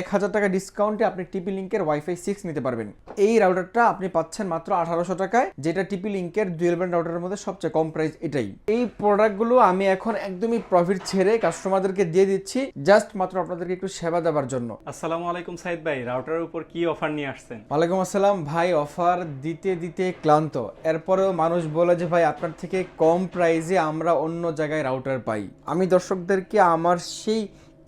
এক হাজার টাকা ডিসকাউন্টে আপনি টিপি লিঙ্কের ওয়াইফাই সিক্স নিতে পারবেন। এই রাউটারটা আপনি পাচ্ছেন মাত্র আঠারোশো টাকায় যেটা টিপি লিঙ্কের ডুয়েল ব্যান্ড রাউটারের মধ্যে সবচেয়ে কম প্রাইস এটাই। এই প্রোডাক্টগুলো আমি এখন একদমই প্রফিট ছেড়ে কাস্টমারদেরকে দিয়ে দিচ্ছি জাস্ট মাত্র আপনাদেরকে একটু সেবা দেওয়ার জন্য। আসসালামু আলাইকুম সাইদ ভাই রাউটারের উপর কি অফার নিয়ে আসছেন? ওয়ালাইকুম আসসালাম ভাই অফার দিতে দিতে ক্লান্ত। এরপরেও মানুষ বলে যে ভাই আপনার থেকে কম প্রাইসে আমরা অন্য জায়গায় রাউটার পাই। আমি দর্শকদেরকে আমার সেই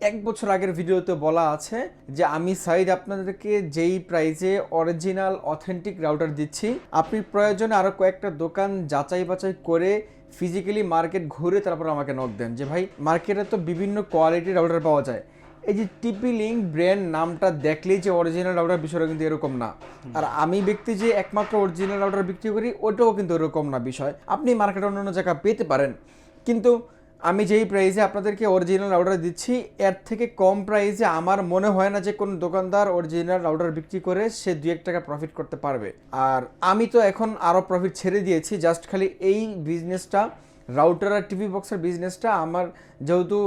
এক বছর আগের ভিডিওতে বলা আছে যে আমি সাইড আপনাদেরকে যেই প্রাইজে অরিজিনাল অথেন্টিক রাউটার দিচ্ছি আপনি প্রয়োজনে আরও কয়েকটা দোকান যাচাই বাছাই করে ফিজিক্যালি মার্কেট ঘুরে তারপর আমাকে নক দেন যে ভাই মার্কেটে তো বিভিন্ন কোয়ালিটির রাউটার পাওয়া যায়। এই যে টিপি লিঙ্ক ব্র্যান্ড নামটা দেখলেই যে অরিজিনাল রাউটার বিষয়টা কিন্তু এরকম না। আর আমি ব্যক্তি যে একমাত্র অরিজিনাল রাউটার বিক্রি করি ওটাও কিন্তু এরকম না বিষয়। আপনি মার্কেটে অন্য অন্য জায়গা পেতে পারেন। কিন্তু আমি যেই প্রাইসে আপনাদেরকে অরিজিনাল রাউটার দিচ্ছি এর থেকে কম প্রাইসে আমার মনে হয় না যে কোনো দোকানদার অরিজিনাল রাউটার বিক্রি করে সে দুই এক টাকা প্রফিট করতে পারবে। আর আমি তো এখন আরও প্রফিট ছেড়ে দিয়েছি জাস্ট খালি এই বিজনেসটা রাউটার আর টিভি বক্সের বিজনেসটা আমার যেহেতু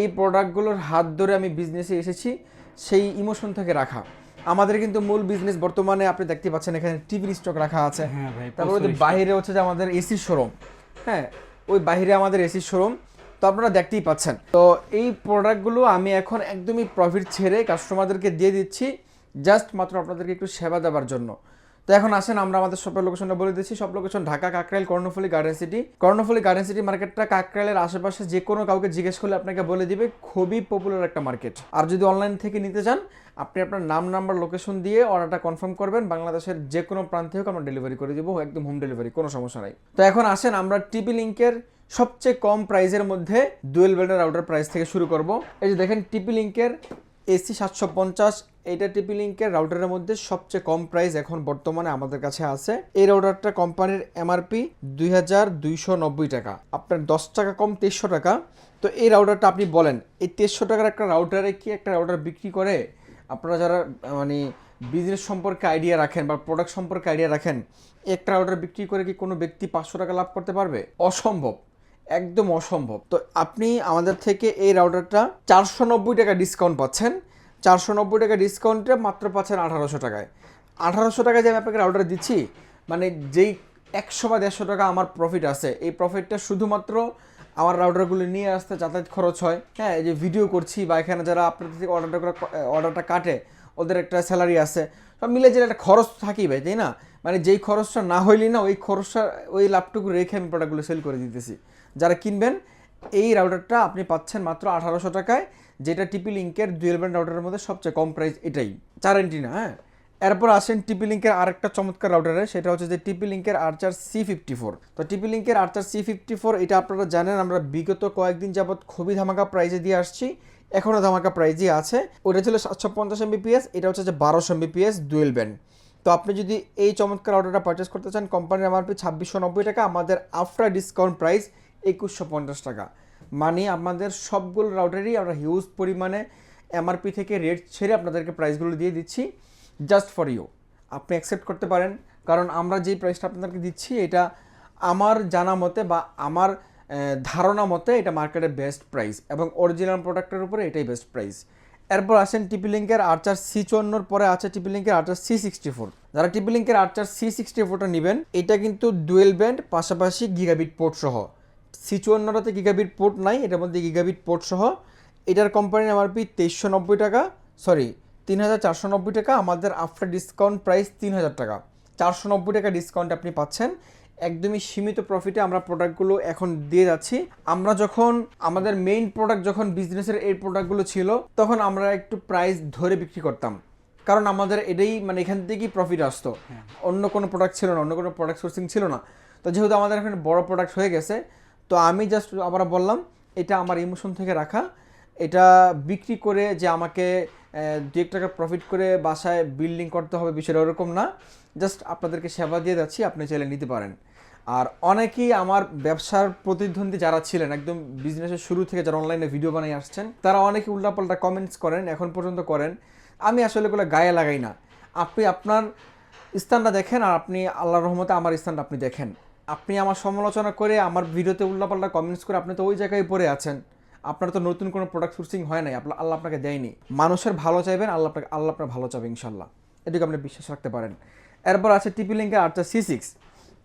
এই প্রোডাক্টগুলোর হাত ধরে আমি বিজনেসে এসেছি সেই ইমোশন থেকে রাখা। আমাদের কিন্তু মূল বিজনেস বর্তমানে আপনি দেখতে পাচ্ছেন এখানে টিভির স্টক রাখা আছে। হ্যাঁ তারপরে বাইরে হচ্ছে যে আমাদের এসির শোরুম হ্যাঁ ওই বাহিরে আমাদের এসি শোরুম, তো আপনারা দেখতেই পাচ্ছেন। তো এই প্রোডাক্টগুলো আমি এখন একদমই প্রফিট ছেড়ে কাস্টমারদেরকে দিয়ে দিচ্ছি জাস্ট মাত্র আপনাদেরকে একটু সেবা দেওয়ার জন্য। তো এখন আসেন, আমরা আমাদের শপের লোকেশনটা বলে দিচ্ছি। সব location Dhaka, Kakrail, Karnaphuli garden city Karnaphuli garden city মার্কেটটা কাকরাইলের আশেপাশে যে কোনো কাউকে জিজ্ঞেস করলে আপনাকে বলে দিবে, খুবই পপুলার একটা মার্কেট আর যদি অনলাইন থেকে নিতে চান, আপনি আপনার নাম নাম্বার লোকেশন দিয়ে অর্ডারটা কনফার্ম করবেন। বাংলাদেশের যে কোনো প্রান্তে হোক আমরা ডেলিভারি করে দেবো, একদম হোম ডেলিভারি কোনো সমস্যা নাই। তো এখন আসেন, আমরা টিপি লিঙ্কের সবচেয়ে কম প্রাইসের মধ্যে ডুয়েল বেল্ডের রাউটার প্রাইস থেকে শুরু করব। এই যে দেখেন টিপি লিঙ্কের এসি সাতশো পঞ্চাশ এইটা টিপি লিঙ্কের রাউটারের মধ্যে সবচেয়ে কম প্রাইস এখন বর্তমানে আমাদের কাছে আছে। এই রাউটারটা কোম্পানির এমআরপি দুই হাজার দুইশো নব্বই টাকা। আপনার দশ টাকা কম তেইশশো টাকা। তো এই রাউটারটা আপনি বলেন, এই তেইশশো টাকার একটা রাউটারে কি একটা রাউটার বিক্রি করে? আপনারা যারা মানে বিজনেস সম্পর্কে আইডিয়া রাখেন বা প্রোডাক্ট সম্পর্কে আইডিয়া রাখেন, একটা রাউটার বিক্রি করে কি কোনো ব্যক্তি পাঁচশো টাকা লাভ করতে পারবে? অসম্ভব। একদম অসম্ভব। তো আপনি আমাদের থেকে এই রাউটারটা চারশো নব্বই টাকা ডিসকাউন্ট পাচ্ছেন। চারশো নব্বই টাকা ডিসকাউন্টে মাত্র পাচ্ছেন আঠারোশো টাকায়। আঠারোশো টাকায় যে আমি আপনাকে রাউটার দিচ্ছি মানে যেই একশো বা দেড়শো টাকা আমার প্রফিট আছে, এই প্রফিটটা শুধুমাত্র আমার রাউটারগুলো নিয়ে আসতে যাতায়াত খরচ হয়। হ্যাঁ এই যে ভিডিও করছি বা এখানে যারা আপনাদের থেকে অর্ডারটা করে অর্ডারটা কাটে, ওদের একটা স্যালারি আছে। সব মিলে যে একটা খরচ থাকি ভাই, তাই না? মানে যেই খরচটা না হইলি না, ওই খরচটা, ওই লাভটুকু রেখে আমি প্রোডাক্টগুলো সেল করে দিতেছি। যারা কিনবেন, এই রাউটারটা আপনি পাচ্ছেন মাত্র আঠারোশো টাকায়, যেটা টিপি লিঙ্কের ডুয়েল ব্যান্ড রাউটারের মধ্যে সবচেয়ে কম প্রাইস এটাই। চার না হ্যাঁ? এরপর আসেন টিপি লিঙ্কের আরেকটা চমৎকার রাউটারে সেটা হচ্ছে যে টিপি লিঙ্কের আর্চার সি ফিফটি ফোর তো টিপি লিঙ্কের আর্চার সি ফিফটি ফোর এটা আপনারা জানেন, আমরা বিগত কয়েকদিন যাবৎ খুবই ধামাকা প্রাইজে দিয়ে আসছি এখনও ধামাকা প্রাইজই আছে। ওটা ছিল সাতশো পঞ্চাশ এমবিপিএস এটা হচ্ছে যে বারোশো এমবিপিএস ডুয়েল ব্যান্ড তো আপনি যদি এই চমৎকার রাউটারটা পারচেস করতে চান কোম্পানির এমআরপি ছাব্বিশশো নব্বই টাকা, আমাদের আফটার ডিসকাউন্ট প্রাইস একুশশো পঞ্চাশ টাকা। মানে আমাদের সবগুলো রাউটারই আমরা হিউজ পরিমাণে এমআরপি থেকে রেট ছেড়ে আপনাদেরকে প্রাইসগুলো দিয়ে দিচ্ছি জাস্ট ফর ইউ আপনি অ্যাকসেপ্ট করতে পারেন। কারণ আমরা যেই প্রাইসটা আপনাদেরকে দিচ্ছি, এটা আমার জানা মতে বা আমার ধারণা মতে এটা মার্কেটের বেস্ট প্রাইস এবং অরিজিনাল প্রোডাক্টের উপরে এটাই বেস্ট প্রাইস এরপর আসেন টিপি লিঙ্কের আর্চার সি চুয়ান্নর, পরে আছে টিপি লিঙ্কের আর্চার সি সিক্সটি ফোর যারা টিপি লিঙ্কের আর্চার সি সিক্সটি ফোরটা নেবেন, এটা কিন্তু ডুয়েল ব্যান্ড পাশাপাশি গিগাবিট পোর্ট সহ। সি চুয়ান্নটাতে গিগাবিট পোর্ট নাই এটার মধ্যে গিগাবিট পোর্ট সহ। এটার কোম্পানির এমআরপি তেইশশো নব্বই টাকা সরি তিন হাজার চারশো নব্বই টাকা আমাদের আফটার ডিসকাউন্ট প্রাইস তিন হাজার টাকা। চারশো নব্বই টাকা ডিসকাউন্ট আপনি পাচ্ছেন। একদমই সীমিত প্রফিটে আমরা প্রোডাক্টগুলো এখন দিয়ে যাচ্ছি। আমরা যখন আমাদের মেইন প্রোডাক্ট যখন বিজনেসের এই প্রোডাক্টগুলো ছিল তখন আমরা একটু প্রাইস ধরে বিক্রি করতাম। কারণ আমাদের এটাই মানে এখান থেকেই প্রফিট আসতো। অন্য কোনো প্রোডাক্ট ছিল না অন্য কোনো প্রোডাক্ট সোর্সিং ছিল না। তো যেহেতু আমাদের এখানে বড় প্রোডাক্ট হয়ে গেছে তো আমি জাস্ট আবার বললাম, এটা আমার ইমোশন থেকে রাখা। এটা বিক্রি করে যে আমাকে দু এক টাকা প্রফিট করে বাসায় বিল্ডিং করতে হবে বিষয়টা ওরকম না। জাস্ট আপনাদেরকে সেবা দিয়ে যাচ্ছি, আপনি চাইলে নিতে পারেন। আর অনেকেই আমার ব্যবসার প্রতিদ্বন্দ্বী যারা ছিলেন, একদম বিজনেসের শুরু থেকে যারা অনলাইনে ভিডিও বানিয়ে আসছেন, তারা অনেকে উল্টাপাল্টা কমেন্টস করেন, এখন পর্যন্ত করেন। আমি আসলে এগুলো গায়ে লাগাই না। আপনি আপনার স্থানটা দেখেন আর আপনি আল্লাহর রহমতে আমার স্থানটা আপনি দেখেন। আপনি আমার সমালোচনা করে আমার ভিডিওতে উল্টাপাল্টা কমেন্টস করে আপনি তো ওই জায়গায় পড়ে আছেন। আপনার তো নতুন কোনো প্রোডাক্ট সোর্সিং হয় নাই। আপনার আল্লাহ আপনাকে দেয়নি। মানুষের ভালো চাইবেন, আল্লাহ আপনাকে আল্লাহ আপনার ভালো চাবে ইনশাল্লাহ এটুকু আপনি বিশ্বাস রাখতে পারেন। এরপর আছে টিপি লিঙ্কের আর্চার সি সিক্স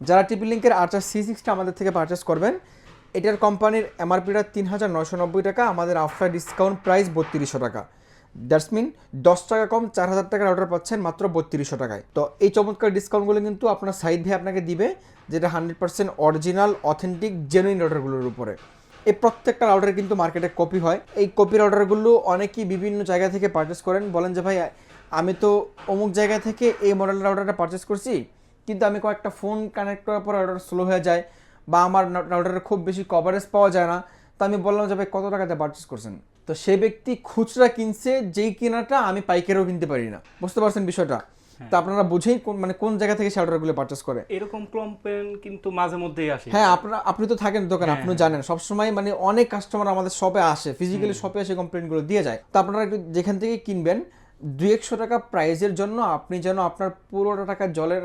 যারা টিপি লিঙ্কের আর্চার সি সিক্সটা আমাদের থেকে পারচেস করবেন, এটার কোম্পানির এমআরপিটা তিন হাজার নয়শো নব্বই টাকা, আমাদের আফটার ডিসকাউন্ট প্রাইস বত্রিশশো টাকা। দ্যাটস মিন দশ টাকা কম, চার হাজার টাকার অর্ডার পাচ্ছেন মাত্র বত্রিশশো টাকায়। তো এই চমৎকার ডিসকাউন্টগুলো কিন্তু আপনার সাইড ভাই আপনাকে দিবে, যেটা hundred percent original authentic genuine অর্ডারগুলোর উপরে। এই প্রত্যেকটা রাউডার কিন্তু মার্কেটে কপি হয়। এই কপির অর্ডারগুলো অনেকেই বিভিন্ন জায়গা থেকে পারচেস করেন, বলেন যে, ভাই, আমি তো অমুক জায়গা থেকে এই মডেলের অর্ডারটা পারচেস করছি, কিন্তু আমি কয়েকটা ফোন কানেক্ট করার পর অর্ডার স্লো হয়ে যায় বা আমার রাউডারের খুব বেশি কভারেজ পাওয়া যায় না। তো আমি বললাম যে, ভাই, কত টাকাতে পারচেস করছেন? তো সে ব্যক্তি খুচরা কিনছে যেই কেনাটা আমি পাইকারিও কিনতে পারি না। বুঝতে পারছেন বিষয়টা? তো আপনারা বুঝেই কোন- মানে কোন জায়গা থেকে সেই অর্ডারগুলো পারচেস করে। এরকম কমপ্লেন কিন্তু মাঝে মধ্যেই আসে। হ্যাঁ আপনারা আপনি তো থাকেন দোকানে আপনি জানেন। সবসময় মানে অনেক কাস্টমার আমাদের শপে আসে ফিজিক্যালি শপে এসে কমপ্লেনগুলো দিয়ে যায়। তো আপনারা একটু যেখান থেকে কিনবেন দুই একশো টাকা প্রাইজের জন্য আপনি যেন আপনার পুরোটা টাকা জলের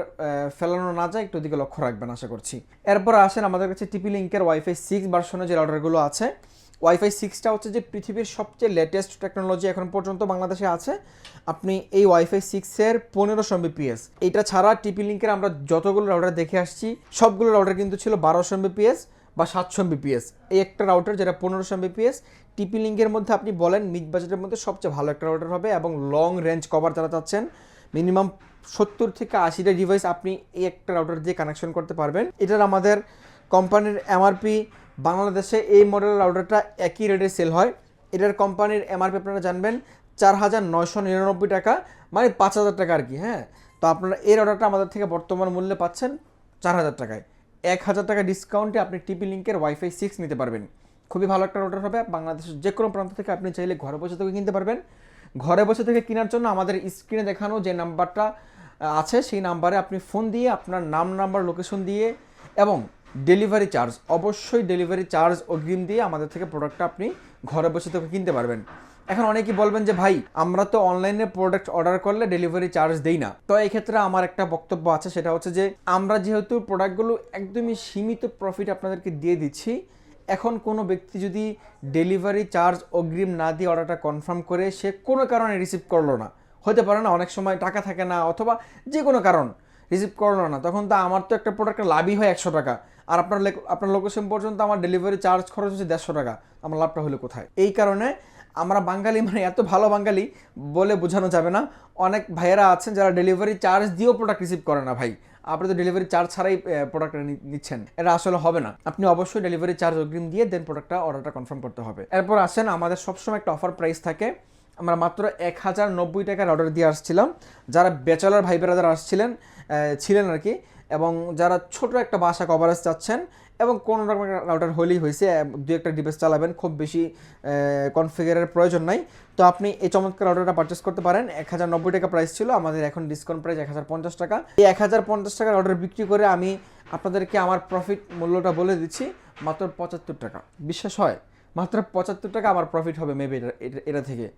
ফেলানো না যায় একটু দিকে লক্ষ্য রাখবেন আশা করছি। এরপর আসেন আমাদের কাছে টিপি লিঙ্কের ওয়াইফাই সিক্স ভার্সনের যে অর্ডারগুলো আছে ওয়াইফাই সিক্সটা হচ্ছে যে পৃথিবীর সবচেয়ে লেটেস্ট টেকনোলজি এখন পর্যন্ত বাংলাদেশে আছে। আপনি এই ওয়াইফাই সিক্সের পনেরোশো এমবিপিএস এটা ছাড়া টিপি লিঙ্কের আমরা যতগুলো রাউটার দেখে আসছি, সবগুলো রাউটার কিন্তু ছিল বারোশো এমবিপিএস বা সাতশো এমবিপিএস এই একটা রাউটার যেটা পনেরোশো এমবিপিএস টিপি লিঙ্কের মধ্যে আপনি বলেন মিড বাজেটের মধ্যে সবচেয়ে ভালো একটা রাউটার হবে এবং লং রেঞ্জ কভার যারা চাচ্ছেন মিনিমাম সত্তর থেকে আশিটা ডিভাইস আপনি এই একটা রাউটার দিয়ে কানেকশন করতে পারবেন। এটার আমাদের কোম্পানির এমআরপি বাংলাদেশে এই মডেলের রাউটারটা একই রেটে সেল হয়। এটার কোম্পানির এমআরপি আপনারা জানবেন, চার হাজার নয়শো নিরানব্বই টাকা মানে পাঁচ হাজার টাকা আর কি হ্যাঁ? তো আপনারা এই অর্ডারটা আমাদের থেকে বর্তমান মূল্যে পাচ্ছেন চার হাজার টাকায়। এক হাজার টাকা ডিসকাউন্টে আপনি টিপি লিঙ্কের ওয়াইফাই সিক্স নিতে পারবেন। খুবই ভালো একটা অর্ডার হবে, বাংলাদেশের যে কোনো প্রান্ত থেকে আপনি চাইলে ঘরে বসে থেকে কিনতে পারবেন। ঘরে বসে থেকে কেনার জন্য আমাদের স্ক্রিনে দেখানো যে নাম্বারটা আছে, সেই নাম্বারে আপনি ফোন দিয়ে আপনার নাম নাম্বার লোকেশন দিয়ে এবং ডেলিভারি চার্জ। অবশ্যই ডেলিভারি চার্জ অগ্রিম দিয়ে আমাদের থেকে প্রোডাক্টটা আপনি ঘরে বসে থেকে কিনতে পারবেন। এখন অনেকেই বলবেন যে, ভাই, আমরা তো অনলাইনে প্রোডাক্ট অর্ডার করলে ডেলিভারি চার্জ দেই না। তো এই ক্ষেত্রে আমার একটা বক্তব্য আছে, সেটা হচ্ছে যে, আমরা যেহেতু প্রোডাক্টগুলো একদমই সীমিত প্রফিট আপনাদেরকে দিয়ে দিচ্ছি, এখন কোনো ব্যক্তি যদি ডেলিভারি চার্জ অগ্রিম না দিয়ে অর্ডারটা কনফার্ম করে, সে কোনো কারণে রিসিভ করল না। হতে পারে না, অনেক সময় টাকা থাকে না, অথবা যে কোনো কারণ। রিসিভ করল না, তখন তো আমার তো একটা প্রোডাক্টের লাভই হয় একশো টাকা। আর আপনার আপনার লোকেশন পর্যন্ত আমার ডেলিভারি চার্জ খরচ হচ্ছে দেড়শো টাকা, আমার লাভটা হলো কোথায়? এই কারণে আমরা বাঙালি মানে এত ভালো বাঙালি বলে বোঝানো যাবে না। অনেক ভাইয়েরা আছেন যারা ডেলিভারি চার্জ দিয়েও প্রোডাক্ট রিসিভ করে না ভাই। আপনি তো ডেলিভারি চার্জ ছাড়াই প্রোডাক্টটা নিচ্ছেন। এটা আসলে হবে না। আপনি অবশ্যই ডেলিভারি চার্জ অগ্রিম দিয়ে দেন প্রোডাক্টটা অর্ডারটা কনফার্ম করতে হবে। এরপর আসেন, আমাদের সবসময় একটা অফার প্রাইস থাকে। আমরা মাত্র এক হাজার নব্বই টাকার অর্ডার দিয়ে আসছিলাম। যারা ব্যাচেলার ভাই বেড়াদার আসছিলেন ছিলেন আর কি। এবং যারা ছোট একটা বাসা কভারেজ চাচ্ছেন এবং কোনো রকম রাউটার হলেই হয়েছে দু একটা ডিভাইস চালাবেন, খুব বেশি কনফিগারের প্রয়োজন নাই। তো আপনি এই চমৎকার রাউটারটা পারচেস করতে পারেন। এক হাজার নব্বই টাকা প্রাইস ছিল, আমাদের এখন ডিসকাউন্ট প্রাইস এক হাজার পঞ্চাশ টাকা। এই এক হাজার পঞ্চাশ টাকার অর্ডার বিক্রি করে আমি আপনাদেরকে আমার প্রফিট মূল্যটা বলে দিচ্ছি, মাত্র পঁচাত্তর টাকা। বিশ্বাস হয়, মাত্র পঁচাত্তর টাকা আমার প্রফিট হবে মেবি এটা, এটা- এটা থেকে।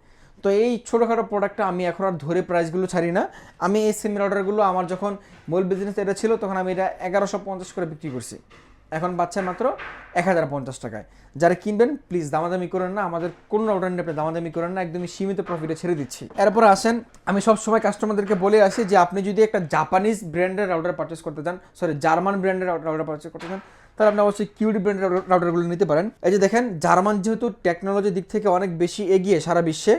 তো এই ছোটোখাটো প্রোডাক্টটা আমি এখন আর ধরে প্রাইসগুলো ছাড়ি না। আমি এই সেমি অর্ডারগুলো আমার যখন মূল বিজনেস এটা ছিল, তখন আমি এটা এগারোশো পঞ্চাশ করে বিক্রি করছি। এখন পাচ্ছেন মাত্র এক হাজার পঞ্চাশ টাকায়। যারা কিনবেন প্লিজ দামাদামি করেন না। আমাদের কোনো অর্ডার নিয়ে আপনি দামাদামি করেন না। একদমই সীমিত প্রফিটে ছেড়ে দিচ্ছি। এরপর আসেন, আমি সব সময় কাস্টমারদেরকে বলে আসি যে, আপনি যদি একটা জাপানিজ ব্র্যান্ডের রাউটার পারচেস করতে চান সরি জার্মান ব্র্যান্ডের রাউটার পারচেস করতে চান, তাহলে আপনি অবশ্যই কিউডি ব্র্যান্ডের রাউটারগুলো নিতে পারেন। এই যে দেখেন জার্মান যেহেতু টেকনোলজির দিক থেকে অনেক বেশি এগিয়ে সারা বিশ্বে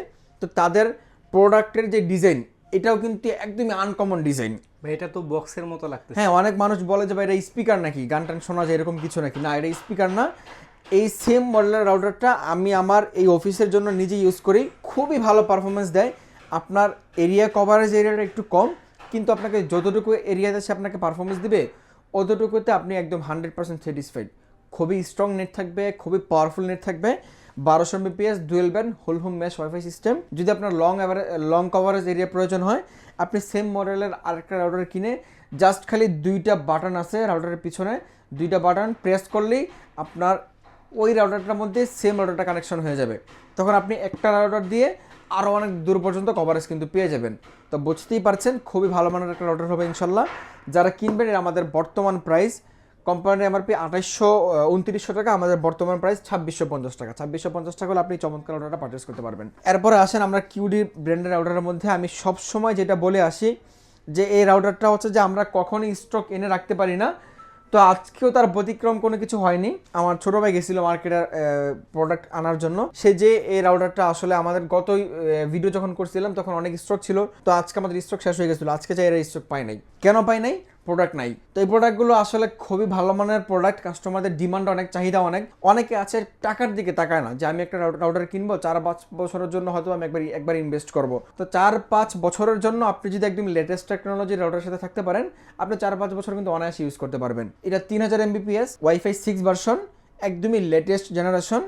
তো তাদের প্রোডাক্টের যে ডিজাইন এটাও কিন্তু একদমই আনকমন ডিজাইন। এটা তো বক্সের মতো লাগতেছে। হ্যাঁ অনেক মানুষ বলে যে ভাই এটা স্পিকার নাকি? গান টান শোনা যায় এরকম কিছু নাকি? না এটা স্পিকার না। এই সেম মডেলের রাউটারটা আমি আমার এই অফিসের জন্য নিজে ইউজ করি। খুবই ভালো পারফরমেন্স দেয়। আপনার এরিয়া কভারেজ এরিয়াটা একটু কম কিন্তু আপনাকে যতটুকু এরিয়াতে সে আপনাকে পারফরমেন্স দিবে অতটুকুতে আপনি একদম হান্ড্রেড পার্সেন্ট স্যাটিসফাইড খুবই স্ট্রং নেট থাকবে খুবই পাওয়ারফুল নেট থাকবে। বারোশো Mbps dual band whole home mesh WiFi system যদি আপনার লং লং কভারেজ এরিয়া প্রয়োজন হয়, আপনি সেম মডেলের আরেকটা রাউটার কিনে জাস্ট খালি দুইটা বাটন আছে রাউটারের পিছনে। দুইটা বাটন প্রেস করলেই আপনার ওই রাউটারটার মধ্যে সেম রাউটারটা কানেকশন হয়ে যাবে। তখন আপনি একটা রাউটার দিয়ে আরও অনেক দূর পর্যন্ত কভারেজ কিন্তু পেয়ে যাবেন। তো বুঝতেই পারছেন, খুবই ভালো মানের একটা রাউটার হবে ইনশাল্লাহ। যারা কিনবেন আমাদের বর্তমান প্রাইস কোম্পানির এমআরপি আঠাইশশো উনত্রিশশো টাকা, আমাদের বর্তমান প্রাইস ছাব্বিশশো পঞ্চাশ টাকা। ছাব্বিশশো পঞ্চাশ টাকা হলে আপনি চমৎকার অর্ডারটা পারচেস করতে পারবেন। এরপরে আসেন আমরা কিউডি ব্র্যান্ডের রাউটারের মধ্যে। আমি সব সময় যেটা বলে আসি যে, এই রাউডারটা হচ্ছে যে, আমরা কখনই স্টক এনে রাখতে পারি না। তো আজকেও তার ব্যতিক্রম কোনো কিছু হয়নি। আমার ছোট ভাই গেছিল মার্কেটের প্রোডাক্ট আনার জন্য। সে যে, এই রাউডারটা আসলে আমাদের গত ভিডিও যখন করছিলাম, তখন অনেক স্টক ছিল। তো আজকে আমাদের স্টক শেষ হয়ে গেছিল। আজকে চাই এরা স্টক পাই নাই। কেন পাই নাই? প্রোডাক্ট নাই। তো এই প্রোডাক্টগুলো আসলে খুবই ভালো মানের প্রোডাক্ট কাস্টমারদের ডিমান্ড অনেক, চাহিদা অনেক। অনেকে আছে টাকার দিকে তাকায় না, যে আমি একটা রাউটার কিনবো, চার পাঁচ বছরের জন্য হয়তো আমি একবার একবার ইনভেস্ট করব। তো চার পাঁচ বছরের জন্য আপনি যদি একদম লেটেস্ট টেকনোলজির রাউটারের সাথে থাকতে পারেন, আপনি চার পাঁচ বছর কিন্তু অনায়াসে ইউজ করতে পারবেন। এটা তিন হাজার এমবিপিএস ওয়াইফাই সিক্স ভার্সন একদমই লেটেস্ট জেনারেশন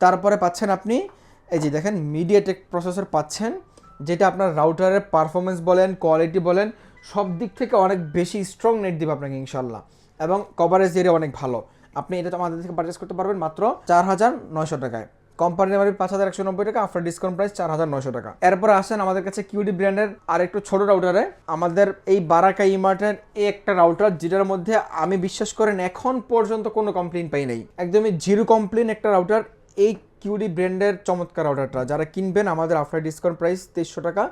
তারপরে পাচ্ছেন আপনি, এই যে দেখেন মিডিয়াটেক প্রসেসর পাচ্ছেন, যেটা আপনার রাউটারের পারফরমেন্স বলেন কোয়ালিটি বলেন সব দিক থেকে অনেক বেশি স্ট্রং নেট দিবে আপনাকে ইনশাল্লাহ এবং কভারেজ এরিয়া অনেক ভালো। আপনি এটা তো আমাদের থেকে পারচেস করতে পারবেন মাত্র চার হাজার নয়শো টাকায়। কোম্পানির এমআরপি পাঁচ হাজার একশো নব্বই টাকা আফটার ডিসকাউন্ট প্রাইস চার হাজার নয়শো টাকা। এরপরে আসেন আমাদের কাছে কিউডি ব্র্যান্ডের আর একটু ছোট রাউটারে আমাদের এই বারাকা ইমার্টের এই একটা রাউটার যেটার মধ্যে আমি বিশ্বাস করেন এখন পর্যন্ত কোনো কমপ্লেন পাই নাই। একদমই জিরো কমপ্লেন একটা রাউটার এই কিউডি ব্র্যান্ডের চমৎকার রাউটারটা যারা কিনবেন আমাদের আফটার ডিসকাউন্ট প্রাইস তেইশশো টাকা,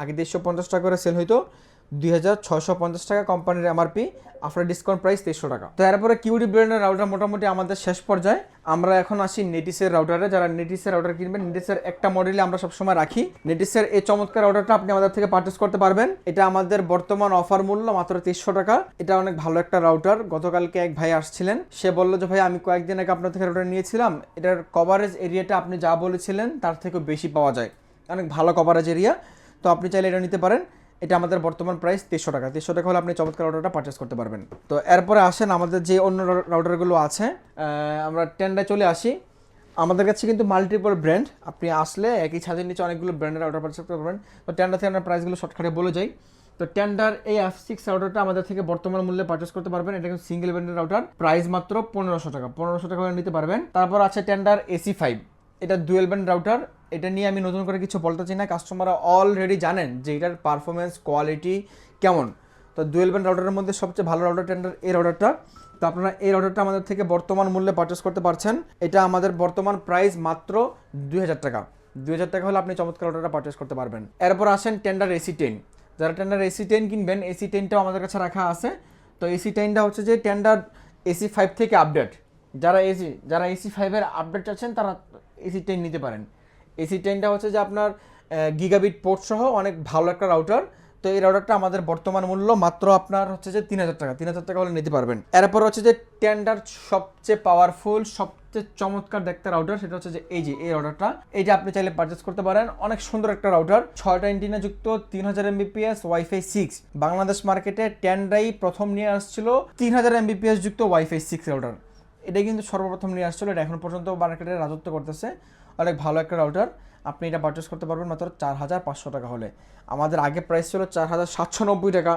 আগে দেড়শো পঞ্চাশ টাকা করে সেল হইতো। দুই টাকা কোম্পানির এমআরপি আফটার ডিসকাউন্ট প্রাইস তেইশশো টাকা। তো এরপরে কিউডি ব্র্যান্ডের রাউটার মোটামুটি আমাদের শেষ পর্যায়ে। আমরা এখন আসি নেটিসের রাউটারে যারা নেটিসের রাউটার কিনবেন নেটিসের একটা মডেলে আমরা সবসময় রাখি। নেটিসের এই চমৎকার রাউটারটা আপনি আমাদের থেকে পারচেস করতে পারবেন। এটা আমাদের বর্তমান অফার মূল্য মাত্র তেইশশো টাকা। এটা অনেক ভালো একটা রাউটার গতকালকে এক ভাই আসছিলেন। সে বলল যে, ভাই, আমি কয়েকদিন আগে আপনার থেকে রাউটার নিয়েছিলাম। এটার কভারেজ এরিয়াটা আপনি যা বলেছিলেন, তার থেকে বেশি পাওয়া যায়। অনেক ভালো কভারেজ এরিয়া তো আপনি চাইলে এটা নিতে পারেন। এটা আমাদের বর্তমান প্রাইস তেইশশো টাকা। তেইশশো টাকা হলে আপনি চমৎকার রাউটারটা পারচেস করতে পারবেন। তো এরপরে আসেন আমাদের যে অন্য রাউটারগুলো আছে আমরা টেন্ডায় চলে আসি। আমাদের কাছে কিন্তু মাল্টিপল ব্র্যান্ড আপনি আসলে একই ছাদের নিচে অনেকগুলো ব্র্যান্ডের রাউটার পারচেস করতে পারবেন। তো টেন্ডার থেকে আমরা প্রাইসগুলো শর্টকাটে বলে যাই। তো টেন্ডার এই এফ সিক্স রাউটারটা আমাদের থেকে বর্তমান মূল্যে পারচেস করতে পারবেন। এটা কিন্তু সিঙ্গেল ব্র্যান্ডের রাউটার প্রাইস মাত্র পনেরোশো টাকা। পনেরোশো টাকা নিতে পারবেন। তারপর আছে টেন্ডার এসি ফাইভ এটা ডুয়েল ব্যান্ড রাউটার এটা নিয়ে আমি নতুন করে কিছু বলতে চাই না। কাস্টমাররা অলরেডি জানেন যে এটার পারফরমেন্স কোয়ালিটি কেমন। তো ডুয়েল ব্যান্ড রাউটারের মধ্যে সবচেয়ে ভালো রাউটার টেন্ডার এই রাউটারটা তো আপনারা এই রাউটারটা আমাদের থেকে বর্তমান মূল্যে পারচেস করতে পারছেন। এটা আমাদের বর্তমান প্রাইস মাত্র দুই হাজার টাকা। দুই হাজার টাকা হলে আপনি চমৎকার রাউটারটা পারচেস করতে পারবেন। এরপর আসেন টেন্ডার এসি টেন যারা টেন্ডার এসি টেন কিনবেন এসি টেনটাও আমাদের কাছে রাখা আছে। তো এসি টেনটা হচ্ছে যে টেন্ডার এসি ফাইভ থেকে আপডেট যারা এসি যারা এসি ফাইভের আপডেট আছেন তারা এসি টেন নিতে পারেন। এসি টেনটা হচ্ছে যে আপনার গিগাবিট পোর্ট সহ অনেক ভালো একটা রাউটার তো এই রাউটারটা আমাদের বর্তমান মূল্য মাত্র আপনার হচ্ছে যে তিন হাজার টাকা। তিন হাজার টাকা হলে নিতে পারবেন। এরপর হচ্ছে যে টেন্ডার সবচেয়ে পাওয়ারফুল সবচেয়ে চমৎকার দেখতে রাউটার সেটা হচ্ছে যে এই যে এই রাউটারটা এইটা আপনি চাইলে পারচেস করতে পারেন। অনেক সুন্দর একটা রাউটার ছয়টা ইন্টিনা যুক্ত, তিন হাজার এমবিপিএস ওয়াইফাই সিক্স বাংলাদেশ মার্কেটে টেন্ডাই প্রথম নিয়ে আসছিল তিন হাজার এমবিপিএস যুক্ত ওয়াইফাই সিক্স রাউটার এটা কিন্তু সর্বপ্রথম নিয়ে আসছিল, এটা এখন পর্যন্ত মার্কেটে রাজত্ব করতেছে। অনেক ভালো একটা রাউটার আপনি এটা পারচেস করতে পারবেন মাত্র চার হাজার পাঁচশো টাকা হলে। আমাদের আগে প্রাইস ছিল চার হাজার সাতশো নব্বই টাকা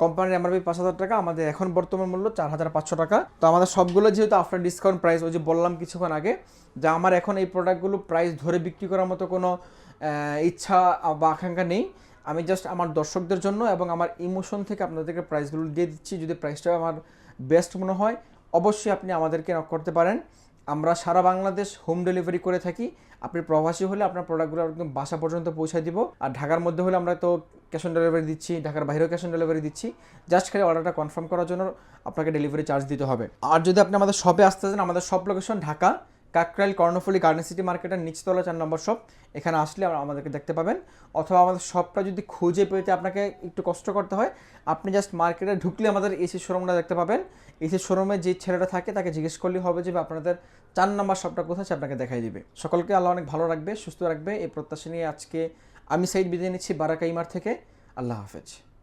কোম্পানির এমআরপি পাঁচ হাজার টাকা, আমাদের এখন বর্তমান মূল্য চার হাজার পাঁচশো টাকা। তো আমাদের সবগুলো যেহেতু আফটার ডিসকাউন্ট প্রাইস ওই যে বললাম কিছুক্ষণ আগে, যে আমার এখন এই প্রোডাক্টগুলো প্রাইস ধরে বিক্রি করার মতো কোনো ইচ্ছা বা আকাঙ্ক্ষা নেই। আমি জাস্ট আমার দর্শকদের জন্য এবং আমার ইমোশন থেকে আপনাদেরকে প্রাইসগুলো দিয়ে দিচ্ছি। যদি প্রাইসটা আমার বেস্ট মনে হয় অবশ্যই আপনি আমাদেরকে নক করতে পারেন। আমরা সারা বাংলাদেশ হোম ডেলিভারি করে থাকি। আপনি প্রবাসী হলে আপনার প্রোডাক্টগুলো একদম বাসা পর্যন্ত পৌঁছে দিব। আর ঢাকার মধ্যে হলে আমরা তো ক্যাশ অন ডেলিভারি দিচ্ছি, ঢাকার বাইরেও ক্যাশ অন ডেলিভারি দিচ্ছি। জাস্ট খালি অর্ডারটা কনফার্ম করার জন্য আপনাকে ডেলিভারি চার্জ দিতে হবে। আর যদি আপনি আমাদের শপে আসতে চান, আমাদের সব location Dhaka. Kakrail, Karnaphuli, garden city মার্কেটের নিচতলা চার নম্বর শপ। এখানে আসলে আমাদেরকে দেখতে পাবেন। অথবা আমাদের শপটা যদি খুঁজে পেতে আপনাকে একটু কষ্ট করতে হয়, আপনি জাস্ট মার্কেটে ঢুকলে আমাদের এসি শোরুমটা দেখতে পাবেন। এসি শোরুমে যে ছেলেটা থাকে তাকে জিজ্ঞেস করলেই হবে যে, আপনাদের চার নম্বর শপটা কোথায়? সে আপনাকে দেখাই দিবে। সকলকে আল্লাহ অনেক ভালো রাখবে, সুস্থ রাখবে। এই প্রত্যাশা নিয়ে আজকে আমি সাইড বিদায় নিচ্ছি, বারাকাইমার থেকে। আল্লাহ হাফেজ।